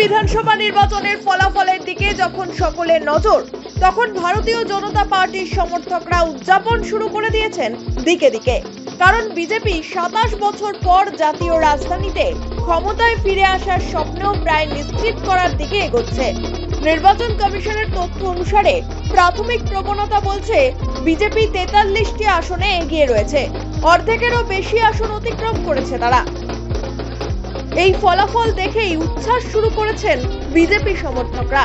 বিধানসভা নির্বাচনের ফলাফলের দিকে যখন সকলের নজর, তখন ভারতীয় জনতা পার্টির সমর্থকরা উদযাপন শুরু করে দিয়েছেন দিকে দিকে। কারণ বিজেপি সাতাশ বছর পর জাতীয় রাজধানীতে ক্ষমতায় ফিরে আসার স্বপ্নেও প্রায় নিশ্চিত করার দিকে এগোচ্ছে। নির্বাচন কমিশনের তথ্য অনুসারে প্রাথমিক প্রবণতা বলছে, বিজেপি তেতাল্লিশটি আসনে এগিয়ে রয়েছে। অর্ধেকেরও বেশি আসন অতিক্রম করেছে তারা। এই ফলাফল দেখেই উচ্ছ্বাস শুরু করেছেন বিজেপি সমর্থকরা।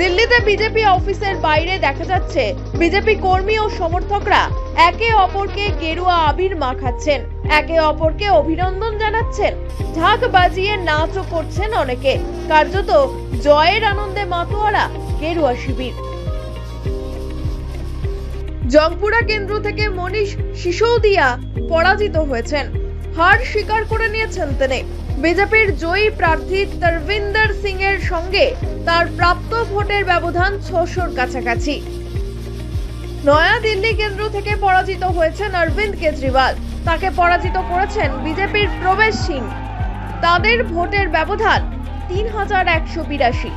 দিল্লিতে বিজেপি অফিসের বাইরে দেখা যাচ্ছে, বিজেপি কর্মী ও সমর্থকরা একে অপরকে গেরুয়া আবির মাখাচ্ছেন, একে অপরকে অভিনন্দন জানাচ্ছেন। ঢাক বাজিয়ে নাচও করছেন অনেকে, কার্যত জয়ের আনন্দে মাতোয়ারা গেরুয়া শিবির। জংপুরা কেন্দ্র থেকে মনীষ সিসোদিয়া পরাজিত হয়েছেন। হার স্বীকার করে নিয়েছেন তিনি। বিজেপির জয়ী প্রার্থী তরবিন্দর সিং এর সঙ্গে তার প্রাপ্ত ভোটের ব্যবধান ছশোর কাছাকাছি। নয়াদিল্লি কেন্দ্র থেকে পরাজিত হয়েছেন অরবিন্দ কেজরিওয়াল। তাকে পরাজিত করেছেন বিজেপির প্রবেশ সিং। তাদের ভোটের ব্যবধান তিন হাজার একশো বিরাশি।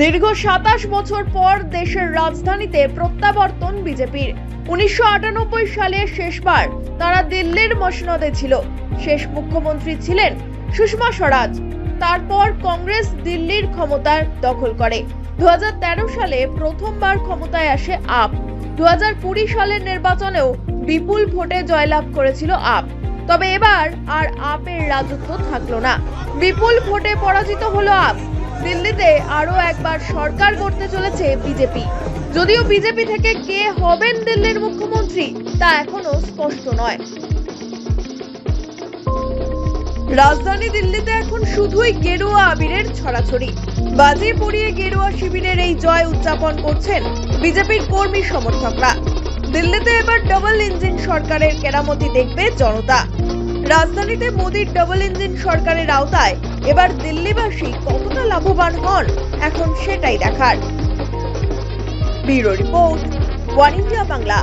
দীর্ঘ সাতাশ বছর পর দেশের রাজধানীতে প্রত্যাবর্তন বিজেপির। উনিশশো আটানব্বই সালে শেষবার তারা দিল্লির মসনদে ছিল। শেষ মুখ্যমন্ত্রী ছিলেন সুষমা স্বরাজ। তারপর কংগ্রেস দিল্লির ক্ষমতার দখল করে। দুহাজার তেরো সালে প্রথমবার ক্ষমতায় আসে আপ। দু হাজার কুড়ি সালের নির্বাচনেও বিপুল ভোটে জয়লাভ করেছিল আপ। তবে এবার আর আপের রাজত্ব থাকল না। বিপুল ভোটে পরাজিত হলো আপ। দিল্লিতে আরও একবার সরকার করতে চলেছে বিজেপি। যদিও বিজেপি থেকে কে হবেন দিল্লির মুখ্যমন্ত্রী, তা এখনও স্পষ্ট নয়। রাজধানী দিল্লিতে এখন শুধুই গেরুয়া আবিরের ছড়াছড়ি। বাজি পড়িয়ে গেরুয়া শিবিরের এই জয় উদযাপন করছেন বিজেপির কর্মী সমর্থকরা। দিল্লিতে এবার ডবল ইঞ্জিন সরকারের কেরামতি দেখবে জনতা। রাজধানীতে মোদীর ডবল ইঞ্জিন সরকারের আওতায় এবার দিল্লিবাসী কতটা লাভবান হন এখন সেটাই দেখার। Bureau report one India Bangla.